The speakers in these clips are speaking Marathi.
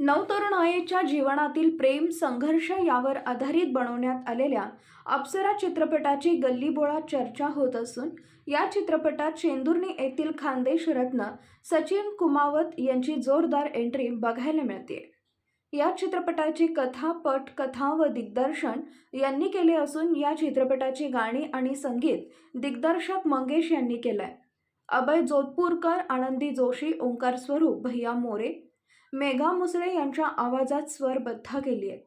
नऊ जीवनातील प्रेम संघर्ष यावर आधारित बनवण्यात आलेल्या अप्सरा चित्रपटाची गल्लीबोळा चर्चा होत असून या चित्रपटात शेंदुर्णी येथील खानदेश रत्न सचिन कुमावत यांची जोरदार एंट्री बघायला मिळते. या चित्रपटाची कथा पट कथा व दिग्दर्शन यांनी केले असून या चित्रपटाची गाणी आणि संगीत दिग्दर्शक मंगेश यांनी केलंय. अभय जोधपूरकर आनंदी जोशी ओंकार स्वरूप भैया मोरे मेघा मुसळे यांच्या आवाजात स्वरबद्ध केली आहेत.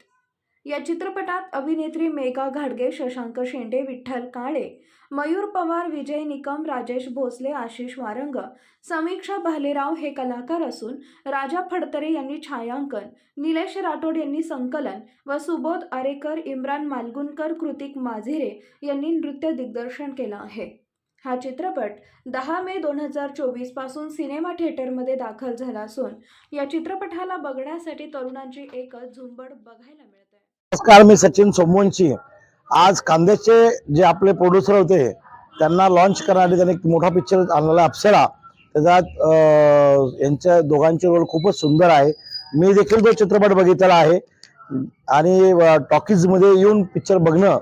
या चित्रपटात अभिनेत्री मेघा घाडगे शशांक शेंडे विठ्ठल काळे मयूर पवार विजय निकम राजेश भोसले आशिष वारंग समीक्षा भालेराव हे कलाकार असून राजा फडतरे यांनी छायांकन निलेश राठोड यांनी संकलन व सुबोध आरेकर इम्रान मालगुनकर कृतिक माझिरे यांनी नृत्य दिग्दर्शन केलं आहे. हा चित्रपट दहा मे दोन हजार चोवीसपासून सिनेमा थिएटरमध्ये दाखल झाला असून या चित्रपटाला बघण्यासाठी तरुणांची एक झुंबड बघायला मिळते नमस्कार मी सचिन सोमवंशी. आज कांद्याचे जे आपले प्रोड्युसर होते त्यांना लॉन्च करण्यासाठी त्यांनी एक मोठा पिक्चर आणलेला अप्सरा. त्याच्यात यांच्या दोघांचे रोल खूपच सुंदर आहे. मी देखील तो चित्रपट बघितलेला आहे. आणि टॉकीजमध्ये येऊन पिक्चर बघणं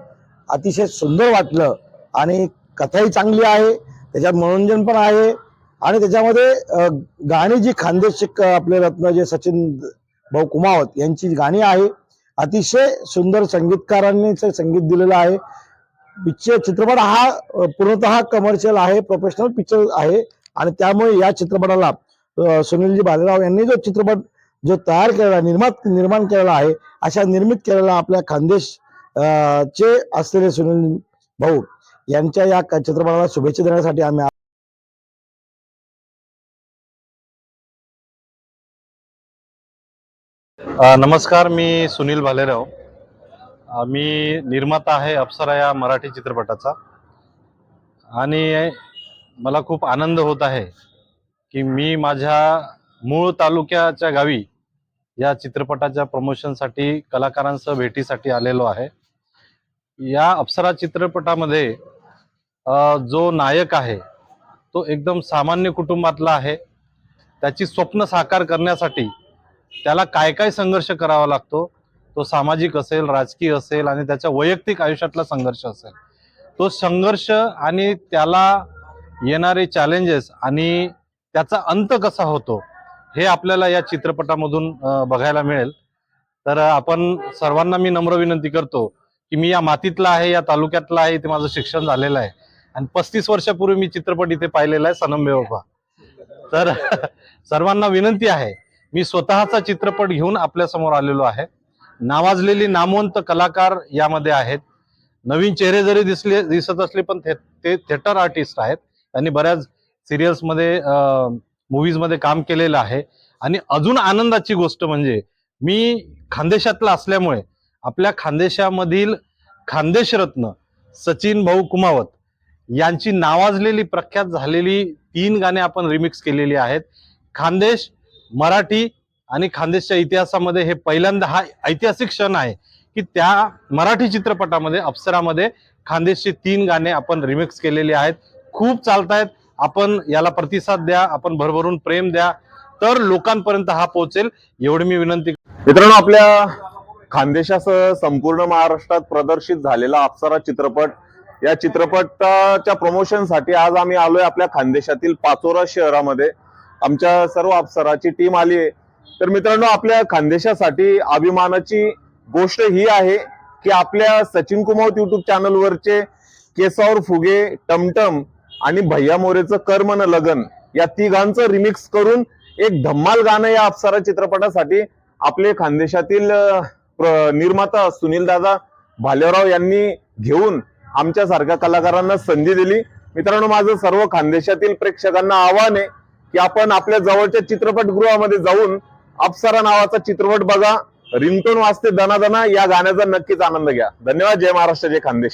अतिशय सुंदर वाटलं. आणि कथाही चांगली आहे त्याच्यात मनोरंजन पण आहे आणि त्याच्यामध्ये गाणी जी खानदेशचे क- आपले रत्न जे सचिन भाऊ कुमावत यांची गाणी आहे अतिशय सुंदर संगीतकारांनी ते संगीत दिलेलं आहे. पिक्चर चित्रपट हा पूर्णतः कमर्शियल आहे प्रोफेशनल पिक्चर आहे आणि त्यामुळे या चित्रपटाला सुनीलजी बालेराव यांनी जो चित्रपट जो तयार केलेला निर्मात निर्माण केलेला आहे अशा निर्मित केलेला आपल्या खानदेश चे असलेले सुनील भाऊ यांच्या या चित्रपटाला शुभेच्छा देण्यासाठी आम्ही नमस्कार मी सुनील भालेराव. मी निर्माता आहे अप्सरा या मराठी चित्रपटाचा. आणि मला खूप आनंद होत आहे की मी माझ्या मूळ तालुक्याच्या गावी या चित्रपटाच्या प्रमोशनसाठी कलाकारांसह भेटीसाठी आलेलो आहे. या अप्सरा चित्रपटामध्ये जो नायक आहे तो एकदम सामान्य कुटुंबातला आहे. त्याची स्वप्न साकार करण्यासाठी त्याला काय काय संघर्ष करावा लागतो तो सामाजिक असेल राजकीय असेल आणि त्याच्या वैयक्तिक आयुष्यातला संघर्ष असेल. तो संघर्ष आणि त्याला येणारे चॅलेंजेस आणि त्याचा अंत कसा होतो हे आपल्याला या चित्रपटामधून बघायला मिळेल. तर आपण सर्वांना मी नम्र विनंती करतो की मी या मातीतला आहे या तालुक्यातला आहे इथे माझं शिक्षण झालेलं आहे. आणि पस्तीस वर्षापूर्वी मी चित्रपट इथे पाहिलेला आहे सनम बेवफा. तर सर्वांना विनंती आहे मी स्वतःचा चित्रपट घेऊन आपल्यासमोर आलेलो आहे. नावाजलेली नामवंत कलाकार यामध्ये आहेत. नवीन चेहरे जरी दिसले दिसत असले पण थे ते थिएटर आर्टिस्ट आहेत. त्यांनी बऱ्याच सिरियल्समध्ये मूवीजमध्ये काम केलेलं आहे. आणि अजून आनंदाची गोष्ट म्हणजे मी खानदेशातला असल्यामुळे आपल्या खानदेशामधील खानदेश रत्न सचिन भाऊ कुमावत यांची नावाजलेली प्रख्यात झालेली तीन गाणे आपण रिमिक्स केलेली आहेत. खानदेश मराठी आणि खानदेशच्या इतिहासामध्ये हे पहिल्यांदा हा ऐतिहासिक क्षण आहे की त्या मराठी चित्रपटामध्ये अप्सरामध्ये खानदेशची तीन गाणे आपण रिमिक्स केलेली आहेत. खूप चालतायत. आपण याला प्रतिसाद द्या आपण भरभरून प्रेम द्या तर लोकांपर्यंत हा पोहोचेल एवढी मी विनंती मित्रांनो आपल्या खानदेशासह संपूर्ण महाराष्ट्रात प्रदर्शित झालेला अप्सरा चित्रपट या चित्रपटाच्या प्रमोशनसाठी आज आम्ही आलोय आपल्या खानदेशातील पाचोरा शहरामध्ये. आमच्या सर्व अप्सराची टीम आली आहे. तर मित्रांनो आपल्या खानदेशासाठी अभिमानाची गोष्ट ही आहे की आपल्या सचिन कुमावत युट्यूब चॅनलवरचे केसावर फुगे टमटम आणि भैया मोरेचं कर्म न लगन या तिघांचं रिमिक्स करून एक धम्माल गाणं या अप्सरा चित्रपटासाठी आपले खानदेशातील निर्माता सुनील दादा भालेराव यांनी घेऊन आमच्या सारख्या कलाकारांना संधी दिली. मित्रांनो माझं सर्व खानदेशातील प्रेक्षकांना आव्हान आहे की आपण आपल्या जवळच्या चित्रपटगृहामध्ये जाऊन अप्सरा नावाचा चित्रपट बघा. रिंगटोन वाजते दनादना या गाण्याचा नक्कीच आनंद घ्या. धन्यवाद जय महाराष्ट्र जय खानदेश.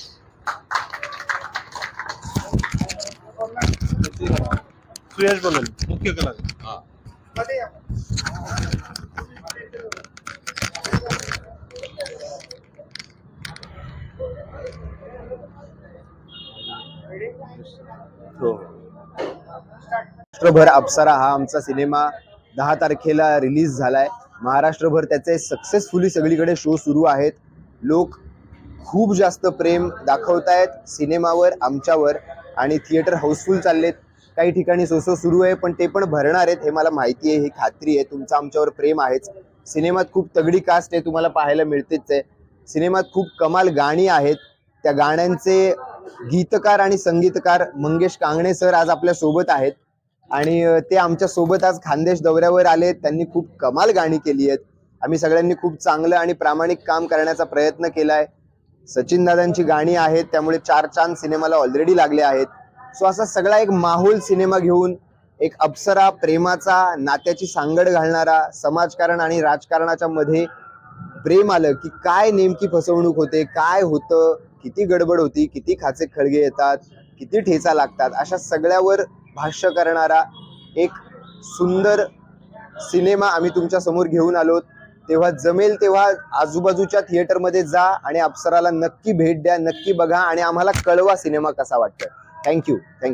सुयश बोलेल मुख्य कलाकार. हो. राष्ट्रभर अप्सरा हा आमचा सिनेमा दहा तारखेला रिलीज झालाय. महाराष्ट्रभर त्याचे सक्सेसफुली सगळीकडे शो सुरू आहेत. लोक खूप जास्त प्रेम दाखवतायत सिनेमावर आमच्यावर आणि थिएटर हाऊसफुल चाललेत. काही ठिकाणी सोसो सुरू आहे पण ते पण भरणार आहेत हे मला माहिती आहे ही खात्री आहे. तुमचं आमच्यावर प्रेम आहेच. सिनेमात खूप तगडी कास्ट आहे तुम्हाला पाहायला मिळतेच आहे. सिनेमात खूप कमाल गाणी आहेत. त्या गाण्यांचे गीतकार आणि संगीतकार मंगेश कांगणे सर आज आपल्यासोबत आहेत. आणि ते आमच्यासोबत आज खानदेश दौऱ्यावर आले त्यांनी खूप कमाल गाणी केली आहेत. आम्ही सगळ्यांनी खूप चांगलं आणि प्रामाणिक काम करण्याचा प्रयत्न केलाय. सचिन दादांची गाणी आहेत त्यामुळे चार चांद सिनेमाला ऑलरेडी लागले आहेत. सो असा सगळा एक माहोल सिनेमा घेऊन एक अप्सरा प्रेमाचा नात्याची सांगड घालणारा समाजकारण आणि राजकारणाच्या मध्ये प्रेम आलं की काय नेमकी फसवणूक होते काय होतं किती गडबड होती किती खाचे खळगे येतात किती ठेचा लागतात अशा सगळ्यावर भाष्य करणारा एक सुंदर सिनेमा आम्ही तुमच्यासमोर घेऊन आलो. तेव्हा जमेल तेव्हा आजूबाजूच्या थिएटरमध्ये जा आणि अप्सराला नक्की भेट द्या नक्की बघा आणि आम्हाला कळवा सिनेमा कसा वाटतोय. Thank you thank you